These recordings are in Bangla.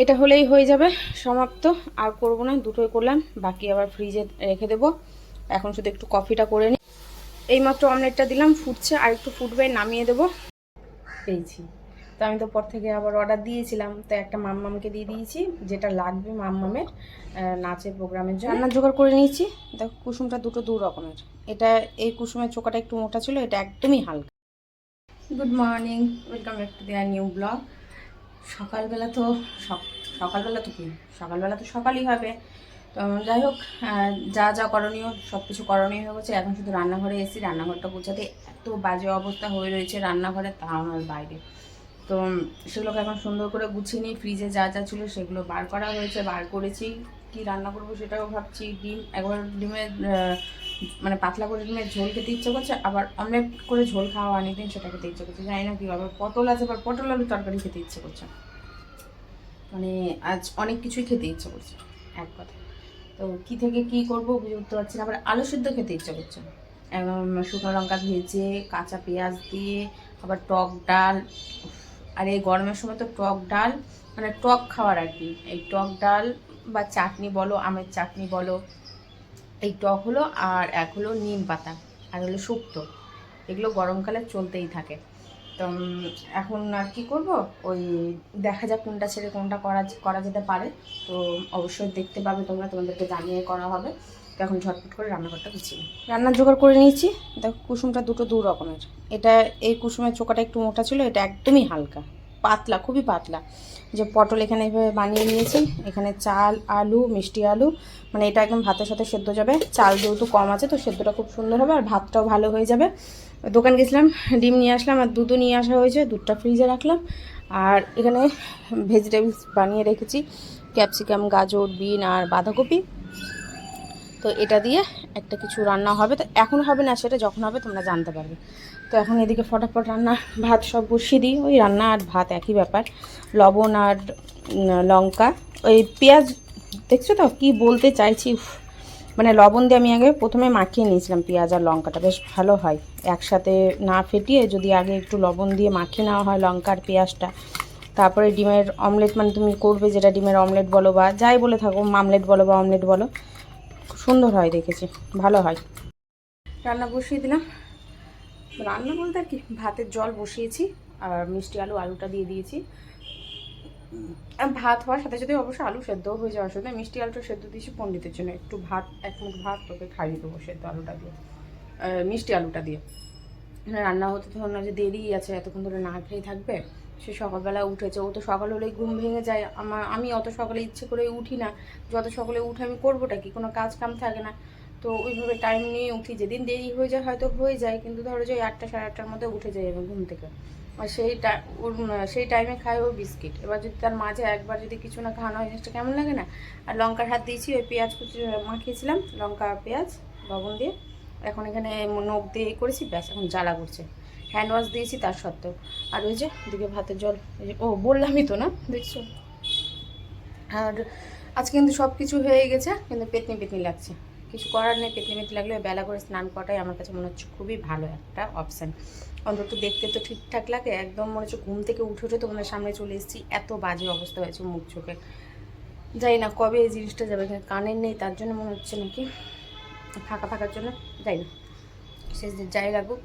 এটা হলেই হয়ে যাবে সমাপ্ত। আর করব না দুটোই করলাম বাকি আবার ফ্রিজে রেখে দেবো। এখন শুধু একটু কফিটা করে নিই এইমাত্র অমলেটটা দিলাম ফুটছে আর একটু ফুটবে নামিয়ে দেবো। পেয়েছি তো আমি তো পর থেকে আবার অর্ডার দিয়েছিলাম তো একটা মাম্মামকে দিয়ে দিয়েছি যেটা লাগবে মাম্মামের নাচের প্রোগ্রামের জন্য। রান্নার জোগাড় করে নিয়েছি। দেখো কুসুমটা দুটো দু রকমের। এটা এই কুসুমের চোকাটা একটু মোটা ছিল এটা একদমই হালকা। Good morning welcome back to their new blog সকালবেলা তো সক- সকালবেলা তো কি? সকালবেলা তো সকালই হবে। তো যাই হোক যা যা করণীয় সব কিছু করণীয় হয়ে গেছে। এখন শুধু রান্নাঘরে এসেছি রান্নাঘরটা গোছাতে এত বাজে অবস্থা হয়ে রয়েছে রান্নাঘরে তা আমার বাইরে। তো সেগুলোকে এখন সুন্দর করে গুছিয়ে নিই ফ্রিজে যা যা ছিল সেগুলো বার করা হয়েছে। বার করেছি। কি রান্না করব সেটাও ভাবছি। ডিম, একবার ডিমের মানে পাতলা করে ঝোল খেতে ইচ্ছে করছে, আবার অমলেট করে ঝোল খাওয়া অনেকদিন সেটা খেতে ইচ্ছে করছে, জানি না কি আবার পটল আছে, আবার পটল আলু তরকারি খেতে ইচ্ছে করছে মানে আজ অনেক কিছুই খেতে ইচ্ছে করছে, এক কথা তো কি থেকে কি করব বুঝে উঠতে পারছি না, আবার আলু সিদ্ধ খেতে ইচ্ছে করছে শুকনো লঙ্কা ভেজে, কাঁচা পেঁয়াজ দিয়ে, আবার টক ডাল আর এই গরমের সময় তো টক ডাল মানে টক খাওয়ার আর কি। এই টক ডাল বা চাটনি বলো, আমের চাটনি বলো এই টক হলো আর এক হলো নিম পাতা, আর হলো শুক্তো। এগুলো গরমকালে চলতেই থাকে। তো এখন আর কি করব? ওই দেখা যাক কোনটা ছেড়ে কোনটা করা করা যেতে পারে। তো, অবশ্যই দেখতে পাবে তোমরা, তোমাদেরকে জানিয়ে করা হবে। তো এখন ঝটপট করে রান্নাঘরটা গুছিয়ে। রান্নার জোগাড় করে নিয়েছি। দেখো, কুসুমটা দুটো দু রকমের। এটা, এই কুসুমের চোকাটা একটু মোটা ছিল, এটা একদমই হালকা। পাতলা, খুবই পাতলা। যে পটল এখানে এভাবে বানিয়ে নিয়েছি। এখানে চাল, আলু, মিষ্টি আলু মানে এটা একদম ভাতের সাথে সেদ্ধ যাবে। চাল যেহেতু কম আছে, তো সেদ্ধটা খুব সুন্দর হবে আর ভাতটাও ভালো হয়ে যাবে। দোকান গেছিলাম, ডিম নিয়ে আসলাম আর দুধও নিয়ে আসা হয়েছে। দুধটা ফ্রিজে রাখলাম। আর এখানে ভেজিটেবলস বানিয়ে রেখেছি। ক্যাপসিকাম গাজর, বিন আর বাঁধাকপি। তো এটা দিয়ে একটা কিছু রান্না হবে। তো এখন হবে না, সেটা যখন হবে তোমরা জানতে পারবে। তো এখন এদিকে ফটাফট রান্না ভাত সব বসিয়ে দিই। ওই রান্না আর ভাত একই ব্যাপার। লবণ আর লঙ্কা। ওই পেঁয়াজ, দেখছ তো কি বলতে চাইছি মানে লবণ দিয়ে আমি আগে প্রথমে মাখিয়ে নিয়েছিলাম পেঁয়াজ আর লঙ্কাটা। বেশ ভালো হয়। একসাথে না ফেটিয়ে যদি আগে একটু লবণ দিয়ে মাখিয়ে নেওয়া হয় লঙ্কা আর পেঁয়াজটা, তারপরে ডিমের অমলেট মানে তুমি করবে যেটা ডিমের অমলেট বলো বা যাই বলে থাকো মামলেট বলো বা অমলেট বলো। সুন্দর হয় দেখেছি। ভালো হয়। রান্না বসিয়ে দিলাম। রান্না বলতে আর কি, ভাতের জল বসিয়েছি আর মিষ্টি আলু, আলুটা দিয়ে দিয়েছি। ভাত হওয়ার সাথে সাথে অবশ্যই আলু সেদ্ধ হয়ে যাওয়ার সাথে মিষ্টি আলুটা সেদ্ধ দিয়েছি পণ্ডিতের জন্য। একটু ভাত, এক মুঠ ভাত তোকে খাইয়ে দেবো সেদ্ধ আলুটা দিয়ে। মিষ্টি আলুটা দিয়ে। রান্না হতে তো না যে দেরি আছে, এতক্ষণ ধরে না খেয়ে থাকবে। সে সকালবেলা উঠেছে, ও তো সকাল হলেই ঘুম ভেঙে যায়। আমার, আমি অত সকালে ইচ্ছে করে উঠি না। যত সকালে উঠে আমি করবোটা কি? কোনো কাজ কাম থাকে না। তো ওইভাবে টাইম নিয়ে উঠি। যেদিন দেরি হয়ে যায়, হয়তো হয়ে যায়, কিন্তু ধরো যে আটটা সাড়ে আটটার মধ্যে উঠে যাই আমি ঘুম থেকে। আর সেই ওর সেই টাইমে খায় ও বিস্কিট। এবার যদি তার মাঝে একবার যদি কিছু না খাওয়ানো হয়, জিনিসটা কেমন লাগে না? আর লঙ্কার হাত দিয়েছি, ওই পেঁয়াজ কুচি মাখিয়েছিলাম, লঙ্কা, পেঁয়াজ, লবণ দিয়ে। এখন এখানে নখ দিয়ে করেছি, ব্যাস, এখন জ্বালা করছে। হ্যান্ড ওয়াশ দিয়েছি তার সত্ত্বেও। আর ওই যে দিকে ভাতের জল ও, বললামই তো না, দেখছ? আর আজকে কিন্তু সব কিছু হয়ে গেছে, কিন্তু পেতনি পেতনি লাগছে। কিছু করার নেই পেতনি পেতনি লাগলে বেলা করে স্নান করাটাই আমার কাছে মনে হচ্ছে খুবই ভালো একটা অপশান অন্তত দেখতে তো ঠিকঠাক লাগে, একদম মনে হচ্ছে ঘুম থেকে উঠে উঠে তোমাদের সামনে চলে এসেছি, এত বাজে অবস্থা হয়েছে মুখ চোখে। যাই না কবে এই জিনিসটা যাবে কানের নেই, তার জন্য মনে হচ্ছে নাকি ফাঁকা ফাঁকার জন্য, যাই না সে যাই লাগুক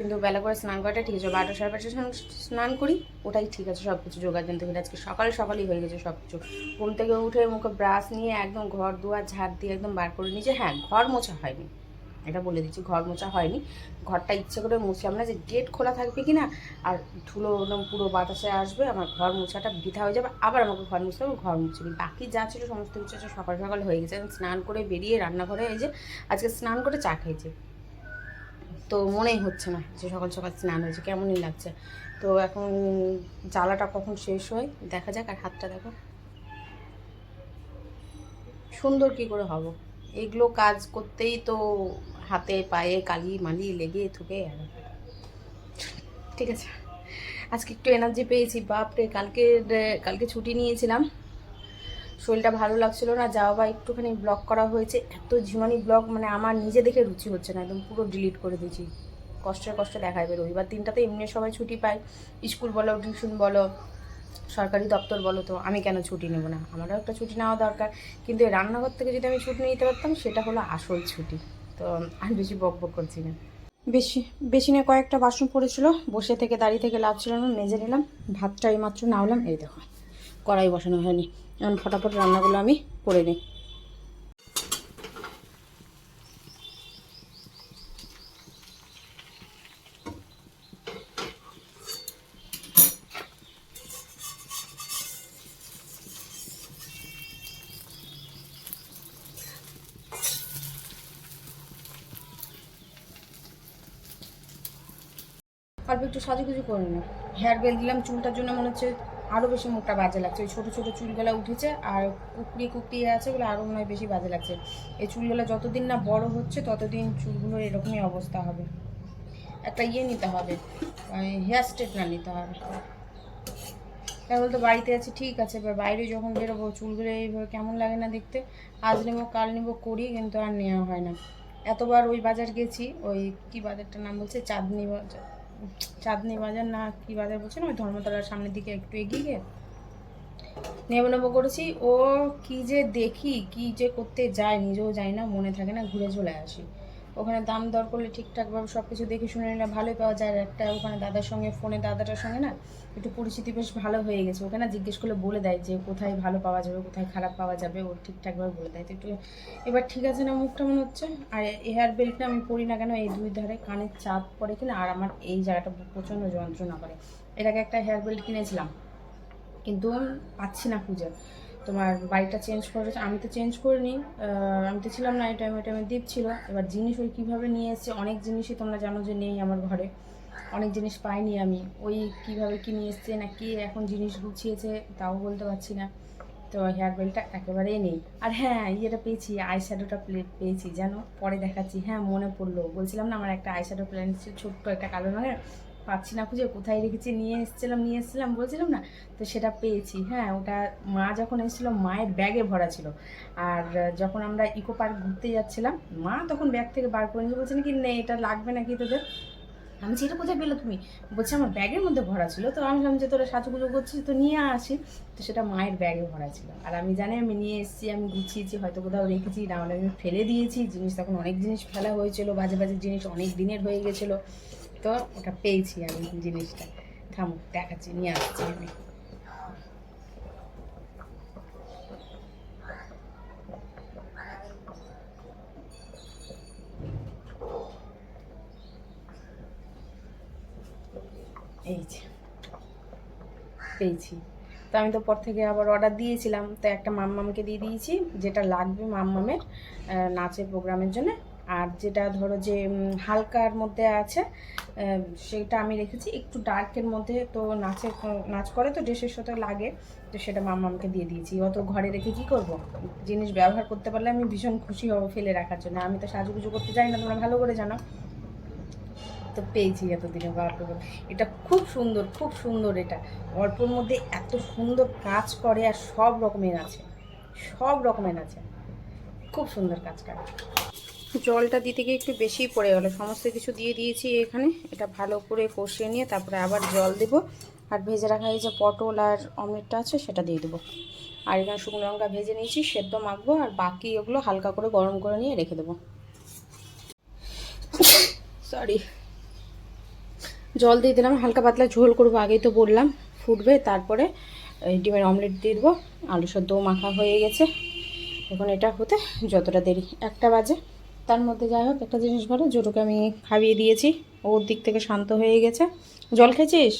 কিন্তু বেলা করে স্নান করাটা ঠিক আছে, বারোটা সাড়ে বারোটা স্নান- করি, ওটাই ঠিক আছে সব কিছু যোগাযোগ থেকে। আজকে সকাল সকালই হয়ে গেছে সব কিছু ঘুম থেকে উঠে মুখে ব্রাশ নিয়ে একদম ঘর দুয়ার ঝাড় দিয়ে একদম বার করে নিয়েছে। হ্যাঁ ঘর মোছা হয়নি, এটা বলে দিচ্ছি, ঘর মোছা হয়নি। ঘরটা ইচ্ছে করে মুছলাম না যে গেট খোলা থাকবে কি না আর ধুলো একদম পুরো বাতাসে আসবে, আমার ঘর মোছাটা বৃথা হয়ে যাবে, আবার আমাকে ঘর মুছতে হবে, ঘর মুছে নিই। বাকি যা ছিল সমস্ত কিছু সকাল সকাল হয়ে গেছে। স্নান করে বেরিয়ে রান্নাঘরে এই যে, আজকে স্নান করে চা খেয়েছি তো মনেই হচ্ছে না যে সকাল সকাল স্নান হয়েছে, কেমনই লাগছে। তো এখন জ্বালাটা কখন শেষ হয় দেখা যাক, আর হাতটা দেখো। সুন্দর কি করে হব? এগুলো কাজ করতেই তো হাতে, পায়ে, কালি, মালি, লেগে, থুকে ঠিক আছে। আজকে একটু এনার্জি পেয়েছি, বাপরে কালকে কালকে ছুটি নিয়েছিলাম। শরীরটা ভালো লাগছিল না, যাওয়া বা একটুখানি ব্লক করা হয়েছে। এত ঝিমানি ব্লক মানে আমার নিজে দেখে রুচি হচ্ছে না, একদম পুরো ডিলিট করে দিয়েছি। কষ্টের কষ্টে দেখাবে রবিবার দিনটাতে এমনি সবাই ছুটি পায়। স্কুল বলো টিউশন বলো, সরকারি দপ্তর বলো, তো আমি কেন ছুটি নেব না? আমারও একটা ছুটি নেওয়া দরকার। কিন্তু এই রান্নাঘর থেকে যদি আমি ছুটি নিতে পারতাম, সেটা হলো আসল ছুটি। তো আর বেশি বক বক করছি না। বেশি বেশি না, কয়েকটা বাসন পড়েছিল, বসে থেকে দাঁড়িয়ে থেকে লাভ ছিল না, মেজে নিলাম, ভাতটা এই মাত্র নাওলাম, এই দেখো, কড়াই বসানো হয়নি। এখন ফটাফট রান্নাগুলো আমি করে নিই। অল্প একটু সাজুগুজু করে নিলাম হেয়ার বেল দিলাম, চুলটার জন্য মনে হচ্ছে আরও বেশি মুখটা বাজে লাগছে। ওই ছোটো ছোটো চুলগুলো উঠেছে আর কুকড়ি কুকড়িয়ে আছে বলে আরও মনে হয় বেশি বাজে লাগছে। এই চুলগুলো যতদিন না বড় হচ্ছে, ততদিন চুলগুলোর এরকমই অবস্থা হবে। একটা ইয়ে নিতে হবে হেয়ার স্ট্রেটনার নিতে হবে। তাই বলতো, বাড়িতে আছে, ঠিক আছে, এবার বাইরে যখন বেরোবো, চুলগুলো এইভাবে কেমন লাগে না দেখতে? আজ নেব, কাল নেব, করি, কিন্তু আর নেওয়া হয় না। এতবার ওই বাজার গেছি, ওই কি বাজারটার নাম বলছে? চাঁদনি বাজার। চাঁদনি বাজার না কি বাজার বলছেন ওই ধর্মতলার সামনের দিকে একটু এগিয়ে গিয়ে নেব নেব করেছি। ও কি যে দেখি, কি যে করতে যায়, নিজেও যাই না, মনে থাকে না, ঘুরে চলে আসি। ওখানে দাম দর করলে ঠিকঠাকভাবে সব কিছু দেখে শুনে নিলে ভালোই পাওয়া যায়। একটা ওখানে দাদার সঙ্গে, ফোনে দাদাটার সঙ্গে না, একটু পরিচিতি বেশ ভালো হয়ে গেছে। ওখানে জিজ্ঞেস করলে বলে দেয় যে কোথায় ভালো পাওয়া যাবে, কোথায় খারাপ পাওয়া যাবে, ও ঠিকঠাকভাবে বলে দেয়। তো একটু এবার ঠিক আছে না মুখটা মনে হচ্ছে? আর হেয়ার বেল্টটা আমি পরি না কেন, এই দুই ধারে কানের চাপ পড়ে কিনা, আর আমার এই জায়গাটা প্রচণ্ড যন্ত্রণা করে। এর আগে একটা হেয়ার বেল্ট কিনেছিলাম, কিন্তু পাচ্ছি না খুঁজে। তোমার বাড়িটা চেঞ্জ করেছে আমি তো চেঞ্জ করিনি আমি তো ছিলাম না এই টাইমে ওই টাইমে দ্বীপ ছিল। এবার জিনিস ওই কীভাবে নিয়ে এসেছে, অনেক জিনিসই তোমরা জানো যে নেই আমার ঘরে। অনেক জিনিস পাইনি আমি। ওই কীভাবে কি নিয়ে এসছে, না কি এখন জিনিস গুছিয়েছে, তাও বলতে পারছি না। তো হেয়ার বেলটা একেবারেই নেই। আর হ্যাঁ ইয়েটা পেয়েছি আই শ্যাডোটা পেয়েছি, জানো? পরে দেখাচ্ছি। হ্যাঁ মনে পড়ল। বলছিলাম না, আমার একটা আই শ্যাডো প্ল্যান ছোট্ট একটা কালো রঙের। পাচ্ছি না খুঁজে, কোথায় রেখেছি, নিয়ে এসেছিলাম নিয়ে এসেছিলাম, বলছিলাম না? তো সেটা পেয়েছি হ্যাঁ ওটা মা যখন এসেছিল, মায়ের ব্যাগে ভরা ছিল। আর যখন আমরা ইকো পার্ক ঘুরতে যাচ্ছিলাম, মা তখন ব্যাগ থেকে বার করে নিয়ে বলছে নাকি, নে, এটা লাগবে নাকি তোদের? আমি এটা কোথায় পেল তুমি? বলছে, আমার ব্যাগের মধ্যে ভরা ছিল। তো আমি ভাবলাম যে, তোরা সাজুগুজু করছিস, তো নিয়ে আসি। তো সেটা মায়ের ব্যাগে ভরা ছিল। আর আমি জানি, আমি নিয়ে এসেছি, আমি গুছিয়েছি, হয়তো কোথাও রেখেছি, না হলে আমি ফেলে দিয়েছি। জিনিস তখন অনেক জিনিস ফেলা হয়েছিল, বাজে বাজে জিনিস অনেক দিনের হয়ে গেছিল। তো ওটা পেয়েছি আমি জিনিসটা। থামো, দেখাচ্ছি, নিয়ে আসছি আমি। এই যে, পেয়েছি। তো আমি তো পর থেকে আবার অর্ডার দিয়েছিলাম, তো একটা মাম্মামকে দিয়ে দিয়েছি, যেটা লাগবে মাম্মামের নাচের প্রোগ্রামের জন্য। আর যেটা ধরো যে হালকার মধ্যে আছে সেটা আমি রেখেছি। একটু ডার্কের মধ্যে তো নাচে, নাচ করে তো ড্রেসের সাথে লাগে, তো সেটা মামা মাম্মামকে দিয়ে দিয়েছি। অত ঘরে রেখে কী করব? জিনিস ব্যবহার করতে পারলে আমি ভীষণ খুশি হব ফেলে রাখার জন্য। আমি তো সাজুগুজু করতে জানি না, তোমরা ভালো করে জানো। তো পেয়েছি এতদিনে বাপ। এটা খুব সুন্দর খুব সুন্দর এটা। অল্পর মধ্যে এত সুন্দর কাজ করে আর সব রকমের আছে। সব রকমের আছে। খুব সুন্দর কাজ করে। জলটা দিতে গিয়ে একটু বেশিই পড়ে গেলো। সমস্ত কিছু দিয়ে দিয়েছি এখানে। এটা ভালো করে কষিয়ে নিয়ে তারপরে আবার জল দেবো। আর ভেজে রাখা এই যে পটল আর অমলেটটা আছে, সেটা দিয়ে দেবো। আর এখানে শুকনো লঙ্কা ভেজে নিয়েছি, সেদ্ধ মাখবো, আর বাকি ওগুলো হালকা করে গরম করে নিয়ে রেখে দেবো। সরি জল দিয়ে দিলাম, হালকা পাতলা ঝোল করব, আগেই তো বললাম, ফুটবে। তারপরে ডিমের অমলেট দিয়ে দেবো। আলু সদ্য মাখা হয়ে গেছে। এখন এটা হতে যতটা দেরি, একটা বাজে। তার মধ্যে যাই হোক, একটা জিনিস বলো জোটোকে আমি খাইয়ে দিয়েছি। ওর দিক থেকে শান্ত হয়ে গেছে। জল খেয়েছিস?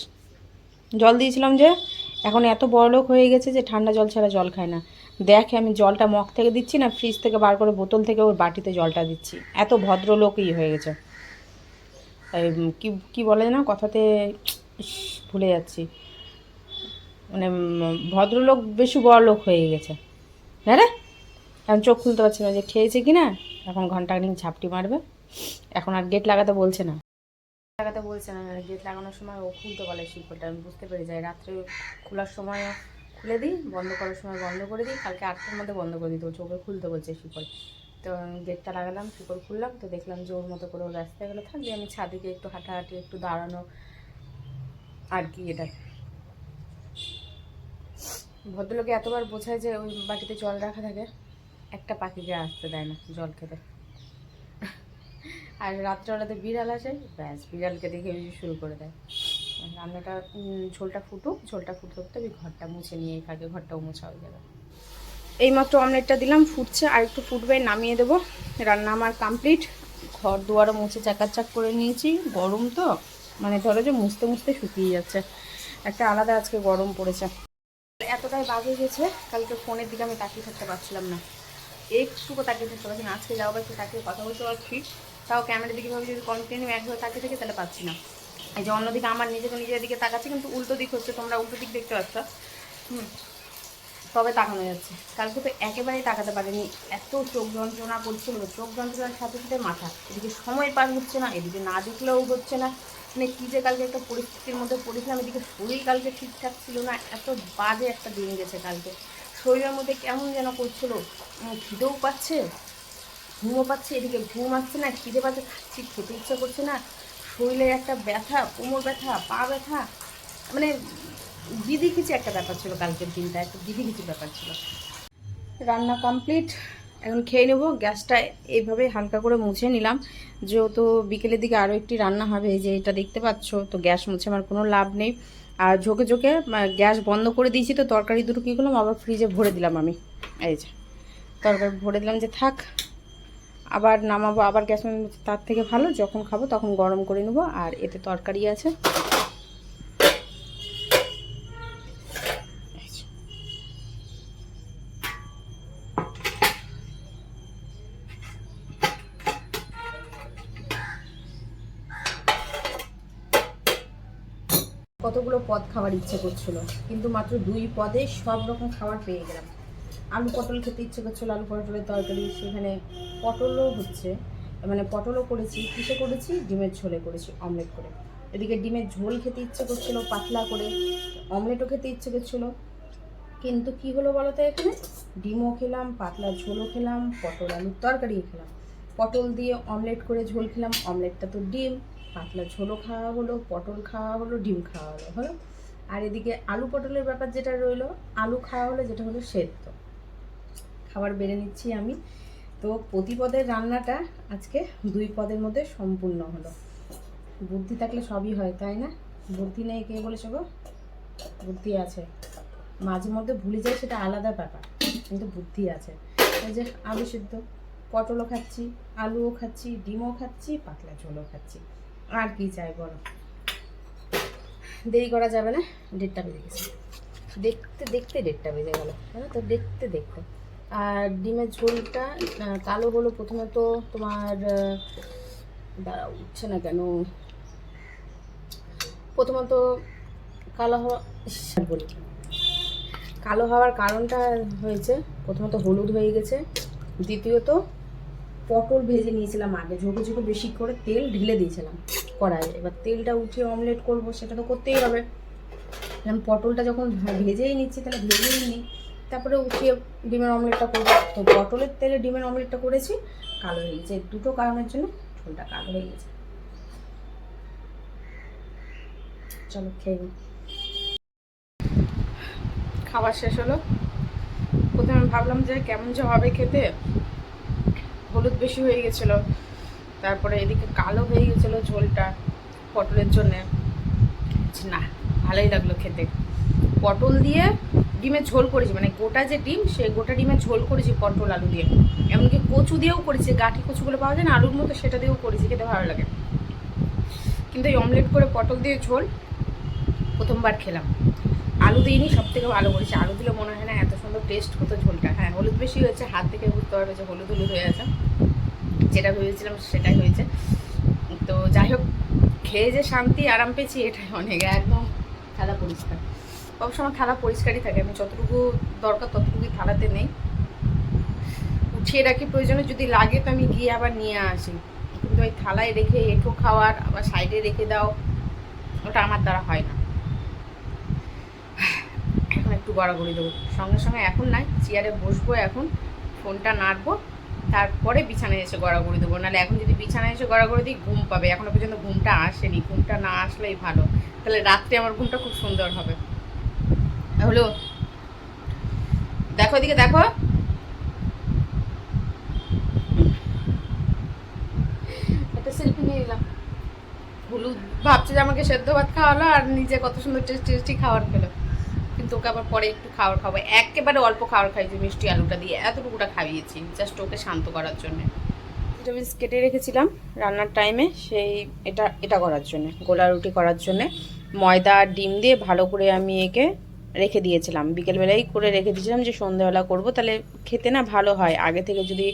জল দিয়েছিলাম যে, এখন এত বড়লোক হয়ে গেছে যে ঠান্ডা জল ছাড়া জল খায় না। দেখে, আমি জলটা মগ থেকে দিচ্ছি না ফ্রিজ থেকে বার করে বোতল থেকে ওর বাটিতে জলটা দিচ্ছি। এত ভদ্রলোকই হয়ে গেছে। কি কি বলে না কথাতে ভুলে যাচ্ছি। মানে ভদ্রলোক বেশি বড় লোক হয়ে গেছে। হ্যাঁ রে? এখন চোখ খুলতে পারছি না যে খেয়েছে কি না এখন ঘণ্টা খানিক ঝাপটি মারবে। এখন আর গেট লাগাতে বলছে না। লাগাতে বলছে না। গেট লাগানোর সময় ও খুলতে বলে শিল্পটা আমি বুঝতে পেরে যাই। রাত্রে খোলার সময় খুলে দিই, বন্ধ করার সময় বন্ধ করে দিই। কালকে আটটার মধ্যে বন্ধ করে দিতে তো চোখে খুলতে বলছে শিকল। তো গেটটা লাগালাম, শিকল খুললাম। তো দেখলাম যে ওর মতো করে ও রাস্তায় গেলে থাকবে। আমি ছাদিকে একটু হাঁটাহাঁটি, একটু দাঁড়ানো, আর কি এটা। ভদ্রলোকে এতবার বোঝায় যে ওই বাটিতে জল রাখা থাকে। একটা পাখিকে আসতে দেয় না, জল খেতে। আর রাত্রেবেলাতে বিড়াল আসে, ব্যাস, বিড়ালকে দেখে শুরু করে দেয়। রান্নাটা ঝোলটা ফুটুক, ঝোলটা ফুটতে ফুটতে আমি ঘরটা মুছে নিয়ে থাকে ঘরটাও মোছা হয়ে যাবে এইমাত্র অমলেটটা দিলাম, ফুটছে, আর একটু ফুটবে, নামিয়ে দেবো। রান্না আমার কমপ্লিট। ঘর দুয়ারও মুছে চাকাচাক করে নিয়েছি। গরম তো মানে ধরো যে মুছতে মুছতে শুকিয়ে যাচ্ছে। একটা আলাদা আজকে গরম পড়েছে। এতটাই বাজে গেছে, কালকে ফোনের দিকে আমি তাকিয়ে থাকতে পারছিলাম না। একটুকু তাকিয়ে থাকতে পারছি না আজকে যাও বা একটু তাকিয়ে কথা বলতে পারছি। তাও ক্যামেরার দিকে ভাবে যদি কন্টিনিউ একভাবে তাকিয়ে থাকে তাহলে পাচ্ছি না। এই যে অন্যদিকে আমার নিজেকে নিজের দিকে তাকাচ্ছি, কিন্তু উল্টো দিক হচ্ছে, তোমরা উল্টো দিক দেখতে পাচ্ছ। হুম, তবে তাকানো যাচ্ছে। কালকে তো একেবারেই তাকাতে পারিনি। এত চোখ যন্ত্রণা করছিল চোখ যন্ত্রণার সাথে সাথে মাথা। এদিকে সময় পার হচ্ছে না, এদিকে না দেখলেও হচ্ছে না। মানে কী যে কালকে একটা পরিস্থিতির মধ্যে পড়েছিলাম, এদিকে শরীর কালকে ঠিকঠাক ছিল না। এত বাজে একটা দিন গেছে কালকে। শরীরের মধ্যে কেমন যেন করছিল? খিদেও পাচ্ছে, ঘুমও পাচ্ছে, এদিকে ঘুম আসছে না, খিদে পাচ্ছে খাচ্ছি খেতে ইচ্ছা করছে না। শরীরে একটা ব্যথা, কোমর ব্যথা, পা ব্যথা মানে দিদি কিছু একটা ব্যাপার ছিল কালকের দিনটা, একটা দিদি কিছু ব্যাপার ছিল। রান্না কমপ্লিট এখন খেয়ে নেব, গ্যাসটা এইভাবে হালকা করে মুছে নিলাম। যেহেতু বিকেলের দিকে আরও একটি রান্না হবে যে এটা দেখতে পাচ্ছ, তো গ্যাস মুছে আমার কোনো লাভ নেই। আর ঝোঁকে ঝোঁকে গ্যাস বন্ধ করে দিয়েছি তো, তরকারি দুটো কী করলাম? আবার ফ্রিজে ভরে দিলাম আমি। এই যে, তরকারি ভরে দিলাম যে থাক, আবার নামাবো, আবার গ্যাস তার থেকে ভালো, যখন খাব তখন গরম করে নেব, আর এতে তরকারি আছে। কতগুলো পদ খাওয়ার ইচ্ছে করছিল, কিন্তু মাত্র দুই পদে সব রকম খাবার পেয়ে গেলাম। আলু পটল খেতে ইচ্ছে করছিল, আলু পটলের তরকারি, সেখানে পটলও হচ্ছে মানে পটলও করেছি, কিসে করেছি? ডিমের ঝোলে করেছি, অমলেট করে। এদিকে ডিমের ঝোল খেতে ইচ্ছে করছিল, পাতলা করে অমলেটও খেতে ইচ্ছে করছিল। কিন্তু কি হলো বলো তো এখানে? ডিমও খেলাম, পাতলা ঝোলও খেলাম, পটল আলুর তরকারিও খেলাম। পটল দিয়ে অমলেট করে ঝোল খেলাম, অমলেটটা তো ডিম। পাতলা ঝোলও খাওয়া হলো, পটল খাওয়া হলো, ডিম খাওয়া হলো হলো। আর এদিকে আলু পটলের ব্যাপার যেটা রইল, আলু খাওয়া হলো যেটা হলো সেদ্ধ। খাবার বেড়ে নিচ্ছি আমি। তো প্রতি পদের রান্নাটা আজকে দুই পদের মধ্যে সম্পূর্ণ হলো। বুদ্ধি থাকলে সবই হয়, তাই না? বুদ্ধি নেই কে বলেছে গো? বুদ্ধি আছে। মাঝে মধ্যে ভুলে যায় সেটা আলাদা ব্যাপার, কিন্তু বুদ্ধি আছে। এই যে আলু সিদ্ধ, পটলও খাচ্ছি, আলুও খাচ্ছি, ডিমও খাচ্ছি, পাতলা ঝোলও খাচ্ছি। আর কি চাই বলো? দেরি করা যাবে না ডেটটা বেজে গেছে। দেখতে দেখতে ডেটটা বেজে গেল হ্যাঁ তো দেখতে দেখতে আর ডিমের ঝোলটা কালো হলো, প্রথমে তো তোমার দাঁড়া উঠছে না কেন? প্রথমত কালো হওয়া বলি কালো হওয়ার কারণটা হয়েছে প্রথমত হলুদ হয়ে গেছে, দ্বিতীয়ত পটল ভেজে নিয়েছিলাম আগে, ঝোঁকে ঝোঁকে বেশি করে তেল ঢেলে দিয়েছিলাম কড়াইয়ে। এবার তেলটা উঠিয়ে অমলেট করব, সেটা তো করতেই হবে। এখন পটলটা যখন ভেজেই নিচ্ছি, তাহলে ভেজেই নিই। তারপরে উঠিয়ে ডিমের অমলেটটা করব। তো পটলের তেলে ডিমের অমলেটটা করেছি, কালো হয়ে গেছে। দুটো কারণের জন্য ঝোলটা কালো হয়ে গেছে। চলো খেয়ে খাবার শেষ হলো। প্রথমে ভাবলাম যে কেমন যে হবে খেতে। হলুদ বেশি হয়ে গেছিল। তারপরে এদিকে কালো হয়ে গেছিল ঝোলটা পটলের জন্যে। না, ভালোই লাগল খেতে। পটল দিয়ে ডিমের ঝোল করেছি মানে গোটা যে ডিম, সেই গোটা ডিমের ঝোল করেছি পটল, আলু দিয়ে। এমনকি কচু দিয়েও করেছি, গাঠি কচুগুলো পাওয়া যায় না, আলুর মতো সেটা দিয়েও করেছি, খেতে ভালো লাগে। কিন্তু এই অমলেট করে পটল দিয়ে ঝোল প্রথমবার খেলাম। আলু দিইনি সব থেকে ভালো করেছি। আলু দিলে মনে হয় না এত সুন্দর টেস্ট হতো ঝোলটা। হ্যাঁ হলুদ বেশি হয়েছে, হাত থেকে বুঝতে পারবে যে হলুদ হলুদ হয়ে আছে। যেটা ভেবেছিলাম সেটাই হয়েছে। তো যাই হোক, খেয়ে যে শান্তি, আরাম পেয়েছি, এটাই অনেক, একদম থালা পরিষ্কার। সবসময় থালা পরিষ্কারই থাকে, আমি যতটুকু দরকার ততটুকুই থালাতে নেই। উঠিয়ে রাখি, প্রয়োজনে যদি লাগে তো আমি গিয়ে আবার নিয়ে আসি। কিন্তু ওই থালায় রেখে, এঁঠো খাওয়ার, আবার সাইডে রেখে দাও, ওটা আমার দ্বারা হয় না। একটু গড়াগড়ি দেবো। সঙ্গে সঙ্গে এখন নাই চেয়ারে বসবো এখন, ফোনটা নাড়বো, তারপরে বিছানায় এসে গড়াগড়ি দেবো। নাহলে এখন যদি বিছানায় এসে গড়াগড়ি দিই, ঘুম পাবে। এখনও পর্যন্ত ঘুমটা আসেনি। ঘুমটা না আসলেই ভালো। তাহলে রাত্রে আমার ঘুমটা খুব সুন্দর হবে। হলো দেখো এদিকে দেখো। একটা সেলফি নিয়ে নিলাম হলুদ ভাবছে যে আমাকে সেদ্ধ ভাত খাওয়ালো আর নিজে কত সুন্দর টেস্টি টেস্টি খাবার খেলো। ওকে আবার পরে একটু খাবার খাব। একেবারে অল্প খাবার খাইছি মিষ্টি আলুটা দিয়ে। এতটুকুটা খাইয়েছি জাস্ট ওকে শান্ত করার জন্য। ভিটামিনস কেটে রেখেছিলাম রান্নার টাইমে সেই এটা এটা করার জন্য, গোলা রুটি করার জন্য। ময়দা আর ডিম দিয়ে ভালো করে আমি একে রেখে দিয়েছিলাম। বিকেলবেলায় করে রেখে দিয়েছিলাম যে সন্ধ্যেবেলা করব, তাহলে খেতে না ভালো হয়। আগে থেকে যদি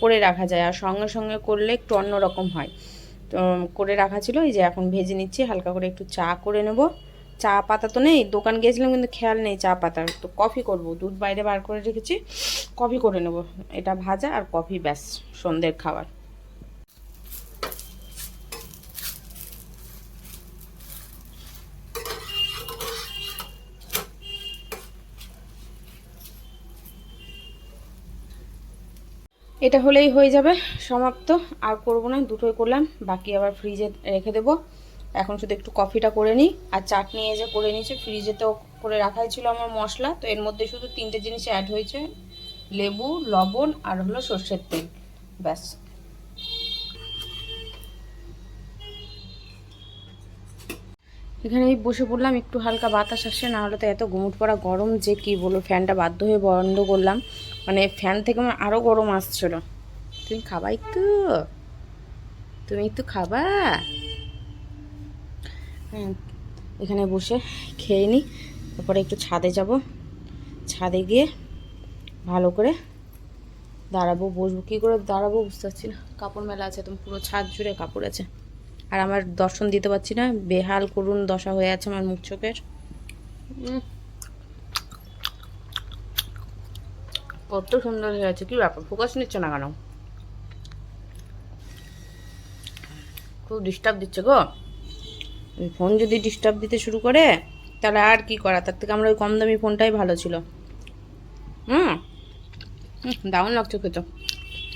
করে রাখা যায়, আর সঙ্গে সঙ্গে করলে একটু অন্যরকম হয়। তো, করে রাখা ছিল, এই যে এখন ভেজে নিচ্ছি, হালকা করে একটু চা করে নেব। চা পাতা তো নেই, দোকান গিয়েছিলাম কিন্তু খেয়াল নেই চা পাতা তো কফি করব, দুধ বাইরে বার করে রেখেছি, কফি করে নেব। এটা ভাজা আর কফি ব্যাস, সন্ধ্যের খাবার। এটা হলেই হয়ে যাবে, সমাপ্ত। আর করব না, দুটোই করলাম, বাকি আবার ফ্রিজে রেখে দেবো। এখন শুধু একটু কফিটা করে নিই। আর চাটনি এই যে করে নিয়েছি ফ্রিজেতেও করে রাখাই ছিল আমার মশলা। তো এর মধ্যে শুধু তিনটে জিনিস অ্যাড হয়েছে, লেবু, লবণ আর হলো সর্ষের তেল, ব্যাস। এখানে বসে পড়লাম, একটু হালকা বাতাস আসছে, না হলে তো এত গুমুট পড়া গরম যে কি বলব, ফ্যানটা বাধ্য হয়ে বন্ধ করলাম। মানে ফ্যান থেকে আমার আরও গরম আসছিল। তুমি খাবা একটু তুমি একটু খাবা। হ্যাঁ এখানে বসে খেয়ে নিই। তারপরে একটু ছাদে যাব। ছাদে গিয়ে ভালো করে দাঁড়াবো, বসবো। কী করে দাঁড়াবো বুঝতে পারছি না। কাপড় মেলা আছে তুমি পুরো ছাদ জুড়ে কাপড় আছে। আর আমার দর্শন দিতে পারছি না। বেহাল করুন দশা হয়ে আছে আমার মুখ চোখের। কত সুন্দর হয়ে আছে, কি ব্যাপার? ফোকাস নিচ্ছে না কেন? খুব ডিস্টার্ব দিচ্ছে গো। ফোন যদি ডিস্টার্ব দিতে শুরু করে, তাহলে আর কি করা? তার থেকে আমরা ওই কম দামি ফোনটাই ভালো ছিল। হুম, দারুণ লাগছে খেতে।